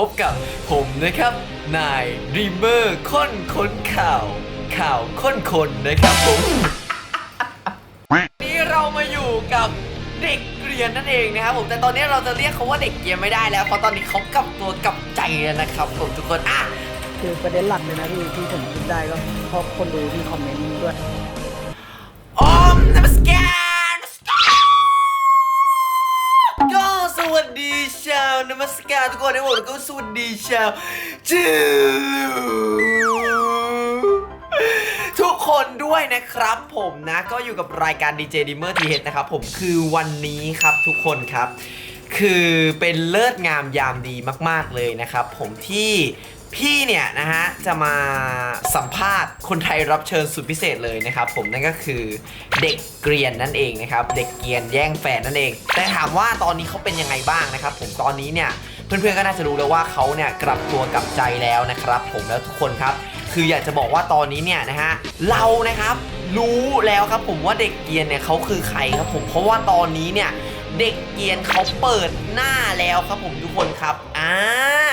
พบกับผมนะครับ นายดีเมอร์ค้นค้นข่าว ข่าวค้นคนนะครับผม นี่เรามาอยู่กับเด็กเรียนนั่นเองนะครับผมแต่ตอนนี้เราจะเรียกเขาว่าเด็กเกียนไม่ได้แล้วเพราะตอนนี้เขากลับตัวกลับใจแล้วนะครับผมทุกคนอะคือประเด็นหลักเลยนะพี่ที่ผมคิดได้ก็เพราะคนดูที่คอมเมนต์ด้วยอมนมัสการก็ นมัสการทุกคนในหมดก็สวัสดีชาวจูทุกคนด้วยนะครับผมนะก็อยู่กับรายการ DJ Dimmer TH นะครับผมคือวันนี้ครับทุกคนครับ คือเป็นเลิศงามยามดีมาก ๆ เลยนะครับ ผมที่ พี่เนี่ยนะฮะจะมาสัมภาษณ์คนไทยรับเชิญสุดพิเศษเลยนะครับผมนั่นก็คือเด็กเกรียนนั่นเองนะครับเด็กเกรียนแย่งแฟนนั่นเอง แต่ถามว่าตอนนี้เขาเป็นยังไงบ้างนะครับผมตอนนี้เนี่ยเพื่อนๆก็น่าจะรู้แล้วว่าเขาเนี่ยกลับตัวกลับใจแล้วนะครับ ผมแล้วทุกคนครับคืออยากจะบอกว่าตอนนี้เนี่ยนะฮะเรานะครับรู้แล้วครับผมว่าเด็กเกียนเนี่ยเขาคือใครครับผมเพราะว่าตอนนี้เนี่ยเด็กเกียนเขาเปิด หน้าแล้วครับผมทุกคนครับอ่า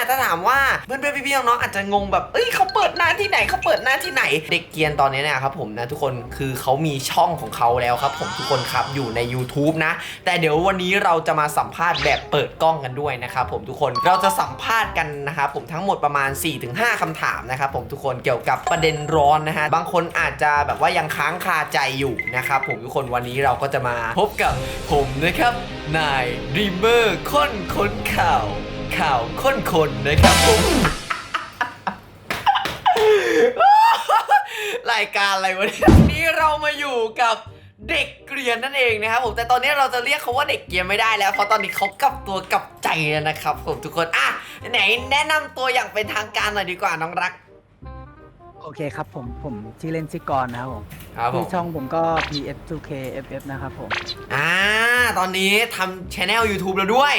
ถ้าถามว่าเพื่อนๆพี่ๆน้องๆอาจจะงงแบบเอ้ยเขาเปิดหน้าที่ไหนเขาเปิดหน้าที่ไหน เด็กเกียนตอนนี้เนี่ยครับผมนะทุกคนคือเขามีช่องของเขาแล้วครับ ผมทุกคนครับอยู่ใน YouTube นะ แต่เดี๋ยววันนี้เราจะมาสัมภาษณ์แบบเปิดกล้องกันด้วยนะครับผมทุกคนเราจะสัมภาษณ์กันนะครับผมทั้งหมดประมาณ 4-5คำถามนะครับผมทุกคนเกี่ยวกับประเด็นร้อนนะฮะบางคนอาจจะแบบว่ายังค้างคาใจอยู่นะครับผมทุกคนวันนี้เราก็จะมาพบกับผมนะครับนายดีเมอร์ค้นค้นข่าว ข่าวค้นคนนะครับผมรายการอะไรวะเนี่ยวันนี้เรามาอยู่กับเด็กเกรียนนั่นเองนะครับผมแต่ตอนนี้เราจะเรียกเขาว่าเด็กเกรียนไม่ได้แล้วเพราะตอนนี้เขากลับตัวกลับใจแล้วนะครับผมทุกคนอะไหนแนะนำตัวอย่างเป็นทางการหน่อยดีกว่าน้องรัก อเคครับผมผมชื่อเล่นชื่อกรนะครับผมครับผที่มช่องผมก็ PS2KFF นะครับผมอ่าตอนนี้ทำช anel YouTube แล้วด้วย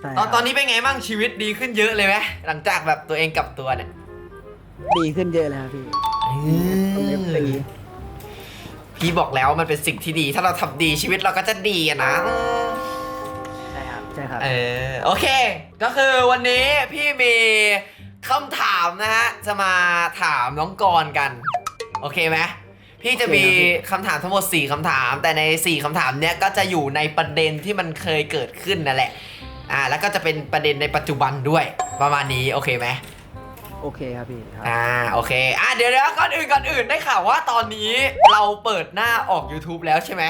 ใช่ตอนครับตอนนี้เป็นไงบ้างชีวิตดีขึ้นเยอะเลยไหมหลังจากแบบตัวเองกลับตัวเนี่ยดีขึ้นเยอะเลยครับพี่ผมเอฟซีพี่บอกแล้วมันเป็นสิ่งที่ดี ถ้าเราทำดีชีวิตเราก็จะดีอะนะอืมใช่ครับใช่ครับ เออโอเค ก็คือวันนี้พี่มี คำถามนะฮะ จะมาถามน้องกรณ์กัน โอเคไหมพี่จะมีคำถามทั้งหมด 4คำถาม แต่ใน 4คำถามเนี้ยก็จะอยู่ในประเด็นที่มันเคยเกิดขึ้นนั่นแหละ อ่า แล้วก็จะเป็นประเด็นในปัจจุบันด้วย ประมาณนี้ โอเคไหมโอเคครับพี่ครับอ่า โอเค อะเดี๋ยวเดี๋ยวก่อนอื่นก่อนอื่นได้ข่าวว่าตอนนี้เราเปิดหน้าออก YouTube แล้วใช่ไหม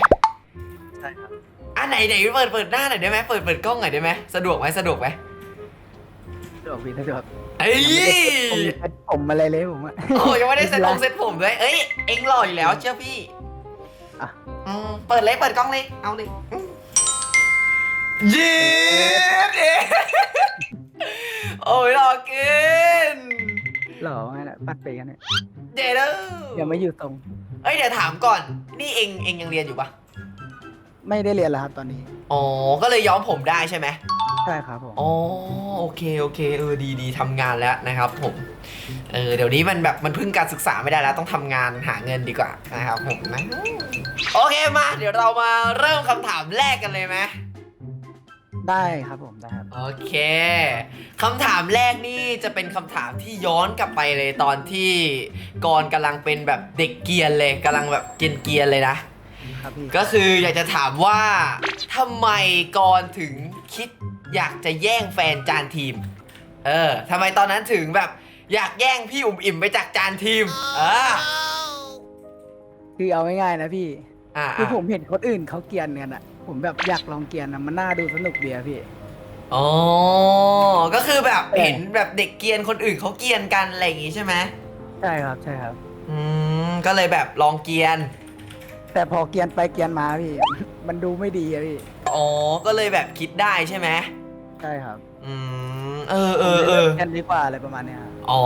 ใช่ครับอะไหนไหนเปิดเปิดหน้าหน่อยได้ไหมเปิดเปิดกล้องหน่อยได้ไหมสะดวกไหมสะดวกไหมสะดวกพี่สะดวก เอ้ยผมเซ็ตผมอะไรเลยผมอะ โอ้ยังไม่ได้เซ็ตผมเซ็ตผมด้วยเอ้ยเอ็งหล่ออยู่แล้วเชื่อพี่อะ อืมเปิดเลยเปิดกล้องเลยเอาเลยอืมเย้เอ๊ะโอ้ยหล่อเกินหล่อไงนะปัดไปกันเนี่ยเดี๋ยวเด้อยังไม่อยู่ตรง เอ้ยเดี๋ยวถามก่อน นี่เอ็งเอ็งยังเรียนอยู่ปะไม่ได้เรียนแล้วครับตอนนี้ อ๋อก็เลยย้อมผมได้ใช่ไหมใช่ครับผม อ๋อโอ เคโอเคเออดีดีทำงานแล้วนะครับผมเออเดี๋ยวนี้มันแบบมันพึ่งการศึกษาไม่ได้แล้วต้องทำงานหาเงินดีกว่านะครับผมนะโอเคมา เดี๋ยวเรามาเริ่มคำถามแรกกันเลยไหมได้ครับผมได้ครับโอเคคำถามแรกนี่จะเป็นคำถามที่ย้อนกลับไปเลยตอนที่กรณ์กำลังเป็นแบบเด็กเกรียนเลยกำลังแบบเกรียนเกียนๆเลยนะ ครับพี่ก็คืออยากจะถามว่าทำไมกรณ์ถึงคิด อยากจะแย่งแฟนจานทีม เออทำไมตอนนั้นถึงแบบ อยากแย่งพี่อุ่มอิ่มไปจากจานทีม เออคือเอาง่ายๆนะพี่ อ่าคือผมเห็นคนอื่นเขาเกรียนกันอะผมแบบอยากลองเกรียนอะมันน่าดูสนุกดีอะพี่ อ๋อ ก็คือแบบเออเห็นแบบเด็กเกรียนคนอื่นเขาเกรียนกันอะไรอย่างงี้ใช่ไหมใช่ครับใช่ครับ อืมก็เลยแบบลองเกรียน แต่พอเกรียนไปเกรียนมาพี่ มันดูไม่ดีอะพี่ อ๋อ ก็เลยแบบคิดได้ใช่ไหมใช่ครับอืม เออเออเออเกรียนดีกว่าอะไรประมาณเนี้ยครับอ๋อ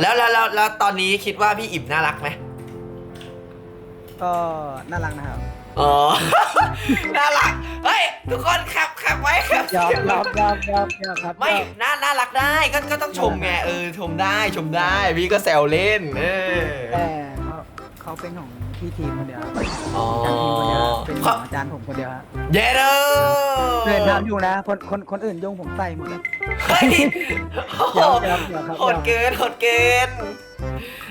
แล้วแล้วแล้วแล้วตอนนี้คิดว่าพี่อิ่มน่ารักไหมก็น่ารักนะครับอ๋อ น่ารัก เฮ้ย ทุกคนแคปแคปไว้แคปยอมเสียงยอมยอมยอมยอมครับไม่ยอน่า น่ารักได้ ก็ ก็ต้องชมไง เออ ชมได้ ชมได้ พี่ก็แซวเล่น เออ แต่เขาเขาเป็นของ พี่ทีมคนเดียวครับอ๋ออาจารย์ทีมคนเดียวเป็นครับอาจารย์ผมคนเดียวครับเย้เด้อเพื่อนทำอยู่นะคนคนคนอื่นยุ่งผมใส่หมดเลย เฮ้ยโอ้โหเดี๋ยวเดี๋ยวครับ โหดเกินโหดเกิน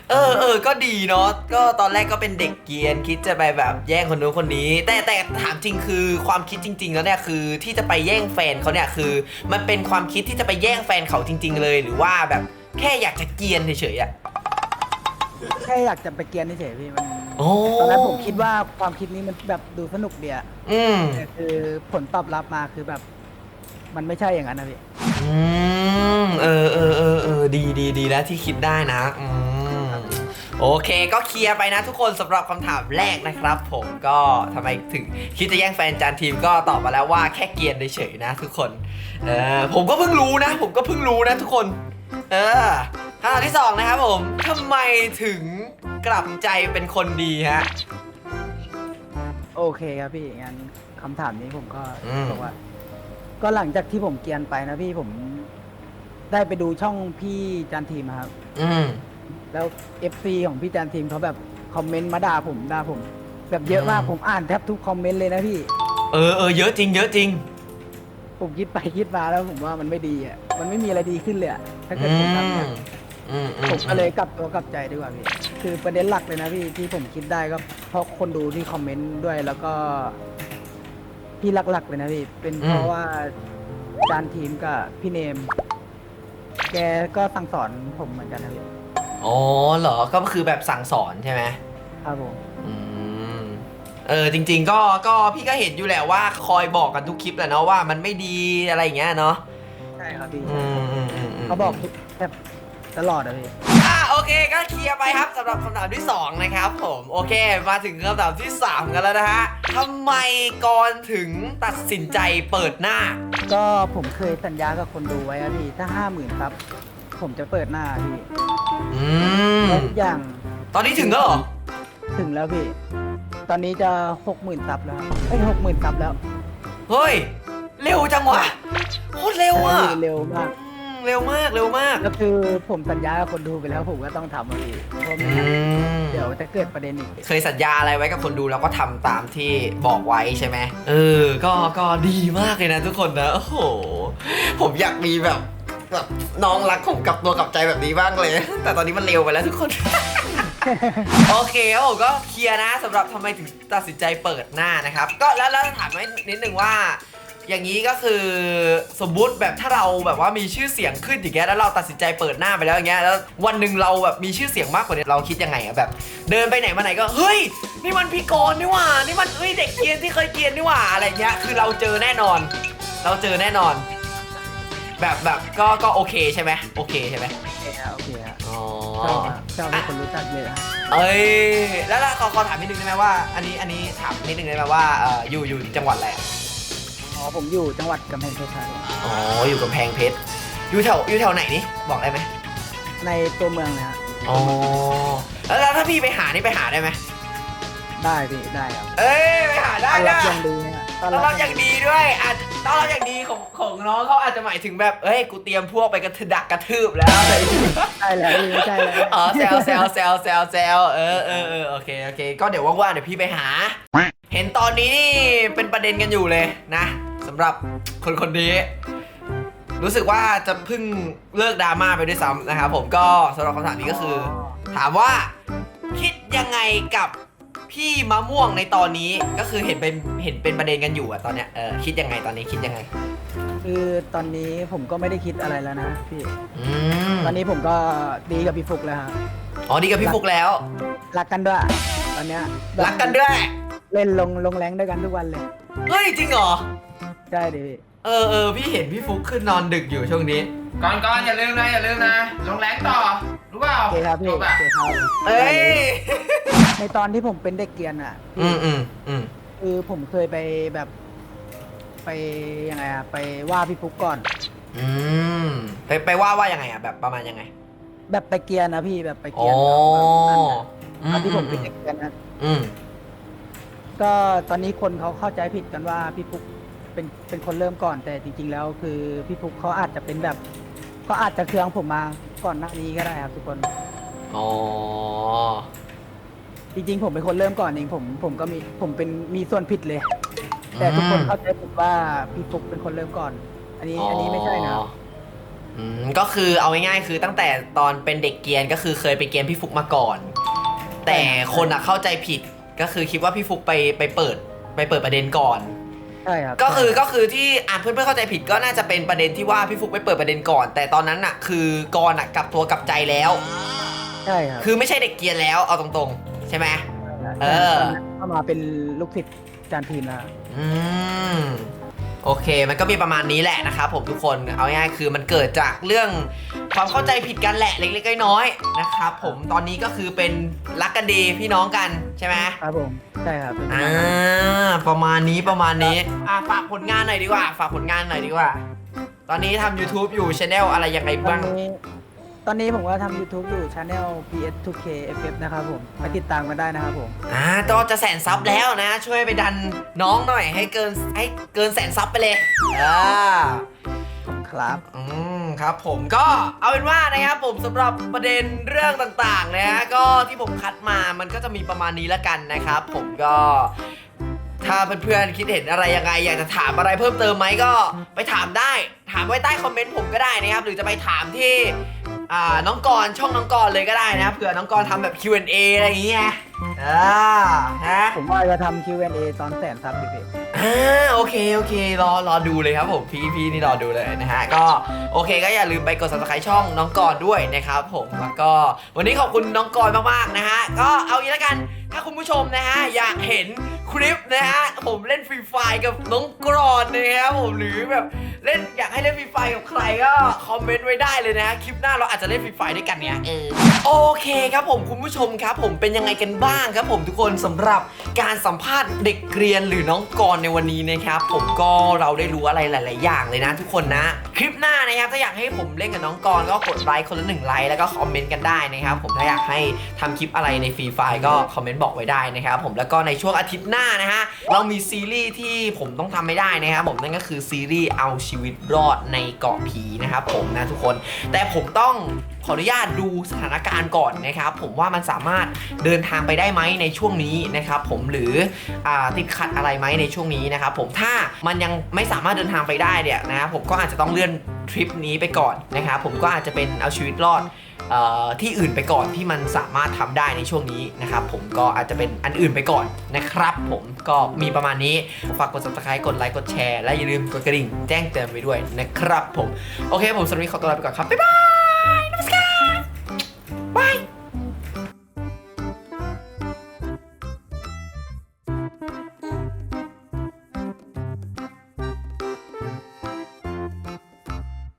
เออเออก็ดีเนาะก็ตอนแรกก็เป็นเด็กเกรียนคิดจะไปแบบแย่งคนนู้นคนนี้ แต่แต่ถามจริงคือความคิดจริง ๆ แล้วเนี่ยคือที่จะไปแย่งแฟนเขาเนี่ยคือ มันเป็นความคิดที่จะไปแย่งแฟนเขาจริง ๆ เลยหรือว่าแบบแค่อยากจะเกรียนเฉยๆอะ แค่อยากจะไปเกียนเฉยๆพี่มัน โอ้ตอนนั้นผมคิดว่าความคิดนี้มันแบบดูสนุกเดียอืมแต่คือผลตอบรับมาคือแบบ มันไม่ใช่อย่างนั้นนะพี่อืมเออเออเออเออดีดีดีแล้วที่คิดได้นะอืมโอเคก็เคลียร์ไปนะทุกคนสำหรับคำถามแรกนะครับ ผมก็ทำไมถึงคิดจะแย่งแฟนจานทีมก็ตอบมาแล้วว่าแค่เกรียนเฉยๆนะทุกคนเออผมก็เพิ่งรู้นะ ผมก็เพิ่งรู้นะทุกคน เออคำถามที่สองนะครับผมทำไมถึง กลับใจเป็นคนดีฮะ โอเคครับพี่งั้นคำถามนี้ผมก็อืม บอกว่า ก็หลังจากที่ผมเกรียนไปนะพี่ผมได้ไปดูช่องพี่จานทีมอะครับ อืม แล้ว FC ของพี่จานทีมเขาแบบคอมเมนต์มาด่าผมด่าผม แบบเยอะมากอืม ผมอ่านแทบทุกคอมเมนต์เลยนะพี่ เออเออเยอะจริง เยอะจริง ผมคิดไปคิดมาแล้วผมว่ามันไม่ดีอะมันไม่มีอะไรดีขึ้นเลยอะถ้าเกิดอืผมมทำเนี่ย อืมอืมผมก็เลยกลับตัวกลับใจดีกว่าพี่คือประเด็นหลักเลยนะพี่ที่ผมคิดได้ก็เพราะคนดูที่คอมเมนต์ด้วยแล้วก็ พี่หลักๆเลยนะพี่เป็นเพราะว่าจานทีมกับพี่เนม แกก็สั่งสอนผมเหมือนกันนะพี่อ๋อเหรอก็คือแบบสั่งสอนใช่ไหม ครับผม อืมเออจริง ๆ ก็ก็พี่ก็เห็นอยู่แหละว่าคอยบอกกันทุกคลิปแหละเนาะว่ามันไม่ดีอะไรอย่างเงี้ยเนาะใช่ครับพี่อืมอืมอืมมเขาบอกทุกแทบ ตลอดอะพี่ อะโอเคก็เคลียร์ไปครับสำหรับคำถามที่สองนะครับผมโอเค มาถึงคำถามที่สามกันแล้วนะฮะทำไมกรณ์ถึงตัดสินใจเปิดหน้า ก็ผมเคยสัญญากับคนดูไว้อะพี่ ถ้าห้าหมื่นครับ ผมจะเปิดหน้าพี่อืม แล้วอย่างตอนนี้ถึงแล้วเหรอ ถึงแล้วพี่ ตอนนี้จะหกหมื่นซับแล้วเอ้ยหกหมื่นซับแล้วเฮ้ย เร็วจังวะโคตรเร็วอะ เร็วมากอืม เร็วมากเร็วมากก็คือผมสัญญากับคนดูไปแล้วผมก็ต้องทำอะพี่เพราะไม่อืงั้นมเดี๋ยวจะเกิดประเด็นอีก เคยสัญญาอะไรไว้กับคนดูแล้วก็ทำตามที่บอกไว้ใช่ไหมเออ ก็ก็ดีมากเลยนะทุกคนนะโอ้โหผมอยากมีแบบแบบน้องรักผมกลับตัวกลับใจแบบนี้บ้างเลย แต่ตอนนี้มันเร็วไปแล้วทุกคน โอเคครับผมก็เคลียร์นะสำหรับทำไมถึงตัดสินใจเปิดหน้านะครับ ก็แล้วแล้วถามไว้นิดนึงว่า อย่างนี้ก็คือสมมุติแบบถ้าเราแบบว่ามีชื่อเสียงขึ้นอย่างเงี้ยแล้วเราตัดสินใจเปิดหน้าไปแล้วอย่างเงี้ยแล้ววันหนึ่งเราแบบมีชื่อเสียงมากกว่านี้เราคิดยังไงอะแบบ เดินไปไหนมาไหนก็เฮ้ยนี่มันพี่กรณ์นี่หว่า นี่มันเฮ้ยเด็กเกรียนที่เคยเกรียนนี่หว่าอะไรเงี้ยคือเราเจอแน่นอน เราเจอแน่นอน แบบแบบก็ก็โอเคใช่ไหมโอเคใช่ไหมโอเคครับโอเคครับอ๋อชอบครับชอบให้คนรู้จักเยอะครับเอ้ยแล้วแล้วขอขอถามนิดนึงได้ไหมว่า อันนี้อันนี้ถามนิดนึงได้ไหมว่าเอ่ออยู่อยู่จังหวัดอะไรอะ อ๋อผมอยู่จังหวัดกำแพงเพชรครับอ๋ออยู่กำแพงเพชรอยู่แถวอยู่แถวไหนนี่บอกได้ไหมในตัวเมืองนะฮะอ๋อแล้วแล้วถ้าพี่ไปหานี่ไปหาได้ไหมได้พี่ได้ครับเอ้ยไปหาได้ต้อนรับนะ อย่างดีฮะต้อนรับอย่างดีด้วยอาจต้อนรับอย่างดีของของน้องเขาอาจจะหมายถึงแบบเอ้ย กูเตรียมพวกไปกระทืดักกระทืบแล้วอะไรอย่างเงี้ยใช่แล้วพี่ใช่แล้วอ๋อแซวแซวแซวแซวแซวเออเออเออโอเคโอเค ก็เดี๋ยวว่างๆเดี๋ยวพี่ไปหา เห็นตอนนี้นี่เป็นประเด็นกันอยู่เลยนะสำหรับคนคนนี้ รู้สึกว่าจะเพิ่งเลิกดราม่าไปด้วยซ้ำนะครับผมก็สำหรับคำถามนี้ก็คือ ถามว่าคิดยังไงกับพี่มะม่วงในตอนนี้ก็คือเห็นเป็นเห็นเป็นประเด็นกันอยู่อะตอนเนี้ยเออคิดยังไงตอนนี้คิดยังไง คือตอนนี้ผมก็ไม่ได้คิดอะไรแล้วนะพี่ อืมตอนนี้ผมก็ดีกับพี่ฟุกแล้วฮะอ๋อดีกับพี่ฟุกแล้ว รักกันด้วย ตอนเนี้ยรักกันด้วย เล่นลงลงแรงด้วยกันทุกวันเลย เฮ้ยจริงเหรอ ใช่ดิพี่เออเออพี่เห็นพี่ฟุกขึ้นนอนดึกอยู่ช่วงนี้ ก่อนก่อนอย่าลืมนะอย่าลืมนะลงแรงต่อรู้เปล่าโอเคครับพี่จโอบอะเคครับเอ้ยในตอนที่ผมเป็นเด็กเกรียนอะอืมอืมอืมคือผมเคยไปแบบ ไปยังไงอะไปว่าพี่ฟุกก่อน อืมไปไปว่าว่ายังไงอะแบบประมาณยังไงแบบไปเกรียนนะพี่แบบไปเกอ๋รีอยนแบบนั้นอะอืตอนที่ผมเป็นเด็กเกรียนนะอืม ก็ตอนนี้คนเขาเข้าใจผิดกันว่าพี่ฟุก เป็นเป็นคนเริ่มก่อนแต่จริง ๆ แล้วคือพี่ฟุกเขาอาจจะเป็นแบบเขาอาจจะเคืองผมมาก่อนหน้านี้ก็ได้ครับทุกคน อ๋อ จริงๆ ผมเป็นคนเริ่มก่อนเองผมผมก็มีผมเป็นมีส่วนผิดเลย แต่ทุกคนเข้าใจผิดว่าพี่ฟุกเป็นคนเริ่มก่อน อันนี้อันนี้ไม่ใช่นะครับ อืมก็คือเอาง่ายๆคือตั้งแต่ตอนเป็นเด็กเกรียนก็คือเคยไปเกรียนพี่ฟุกมาก่อน แต่คนอะเข้าใจผิดก็คือคิดว่าพี่ฟุกไปไปเปิดไปเปิดประเด็นก่อน ใช่ครับก็คือก็คือที่อะเพื่อนๆเข้าใจผิดก็น่าจะเป็นประเด็นที่ว่าพี่ฟุกไปเปิดประเด็นก่อน แต่ตอนนั้นอะคือกรอะกลับตัวกลับใจแล้ว ใช่ครับคือไม่ใช่เด็กเกรียนแล้วเอาตรงๆ ใช่ไหม เออ เข้ามาเป็นลูกศิษย์จานทีมแล้วอืม โอเค มันก็มีประมาณนี้แหละนะครับผมทุกคน เอาง่ายๆคือมันเกิดจากเรื่องความเข้าใจผิดกันแหละเล็กๆน้อยๆนะครับผม ตอนนี้ก็คือเป็นรักกันดีพี่น้องกันใช่ไหม ครับผมใช่ครับเป็นอ่าประมาณนี้ประมาณนี้อะฝากผลงานหน่อยดีกว่า ฝากผลงานหน่อยดีกว่า ตอนนี้ทำ YouTube อยู่ช anel อะไรยังไงตอบ้านงนี้ ตอนนี้ผมก็ทำ YouTube อยู่ช anel PS2K FF นะครับผมไปติดตามกันได้นะครับผม อ่าก็จะแสนซับแล้วนะ ช่วยไปดันน้องหน่อยให้เกินให้เกินแสนซับไปเลยอ่า ครับ อืมครับผมก็เอาเป็นว่านะครับผมสำหรับประเด็นเรื่องต่างๆนะฮะก็ที่ผมคัดมามันก็จะมีประมาณนี้ละกันนะครับ ผมก็ ถ้าเพื่อนๆคิดเห็นอะไรยังไง อยากจะถามอะไรเพิ่มเติมไหมก็ ไปถามได้ ถามไว้ใต้คอมเมนต์ผมก็ได้นะครับ หรือจะไปถามที่ อ่าน้องกรณ์ช่องน้องกรณ์เลยก็ได้นะเผื่อน้องกรณ์ทำแบบ Q&A อะไรอย่างเงี้ยอ่านะผมว่าจะทำ Q&A ตอนแสนซับดิพี่อ่าโอเคโอเครอรอดูเลยครับผมพี่พี่นี่รอดูเลยนะฮะก็โอเคก็อย่าลืมไปกด subscribe ช่องน้องกรณ์ด้วยนะครับผมแล้วก็วันนี้ขอบคุณน้องกรณ์มากๆนะฮะก็เอางี้ละกันถ้าคุณผู้ชมนะฮะอยากเห็น คลิปนะฮะผมเล่นฟรีไฟกับน้องกรณ์นะครับผมหรือแบบเล่นอยากให้เล่นฟรีไฟกับใครก็คอมเมนต์ไว้ได้เลยนะคลิปหน้าเราอาจจะเล่นฟรีไฟด้วยกันเนี่ยเออโอเคครับผมคุณผู้ชมครับ ผมเป็นยังไงกันบ้างครับ ผมทุกคนสำหรับการสัมภาษณ์เด็กเรียนหรือน้องกรในวันนี้นะครับผมก็เราได้รู้อะไรหลาย ๆ อย่างเลยนะทุกคนนะ คลิปหน้านะครับถ้าอยากให้ผมเล่นกับน้องกรก็กดไลค์คนละหนึ่งไลค์แล้วก็คอมเมนต์กันได้นะครับผมถ้าอยากให้ทำคลิปอะไรในฟรีไฟก็คอมเมนต์บอกไว้ได้นะครับผมแล้วก็ในช่วงอาทิตย์หน้านะฮะ เรามีซีรีส์ที่ผมต้องทำไม่ได้นะครับผมนั่นก็คือซีรีส์เอาชีวิตรอดในเกาะผีนะครับผมนะทุกคน แต่ผมต้องขออนุญาตดูสถานการณ์ก่อนนะครับ ผมว่ามันสามารถเดินทางไปได้ไหมในช่วงนี้นะครับผมหรืออติดขัดอะไรไหมในช่วงนี้นะครับผมถ้ามันยังไม่สามารถเดินทางไปได้เนี่ยนะครับผมก็อาจจะต้องเลื่อน ทริปนี้ไปก่อนนะครับผมก็อาจจะเป็นเอาชีวิตรอดออที่อื่นไปก่อนที่มันสามารถทำได้ในช่วงนี้นะครับผมก็อาจจะเป็นอันอื่นไปก่อนนะครับผมก็มีประมาณนี้ฝากกด subscribe กดไลค์กดแชร์และอย่าลืมกดกระดิ่งแจ้งเตือนไปด้วยนะครับผมโอเคผมสำหรับวันนี้ขอตัวลาไปก่อนครับบ๊ายบาย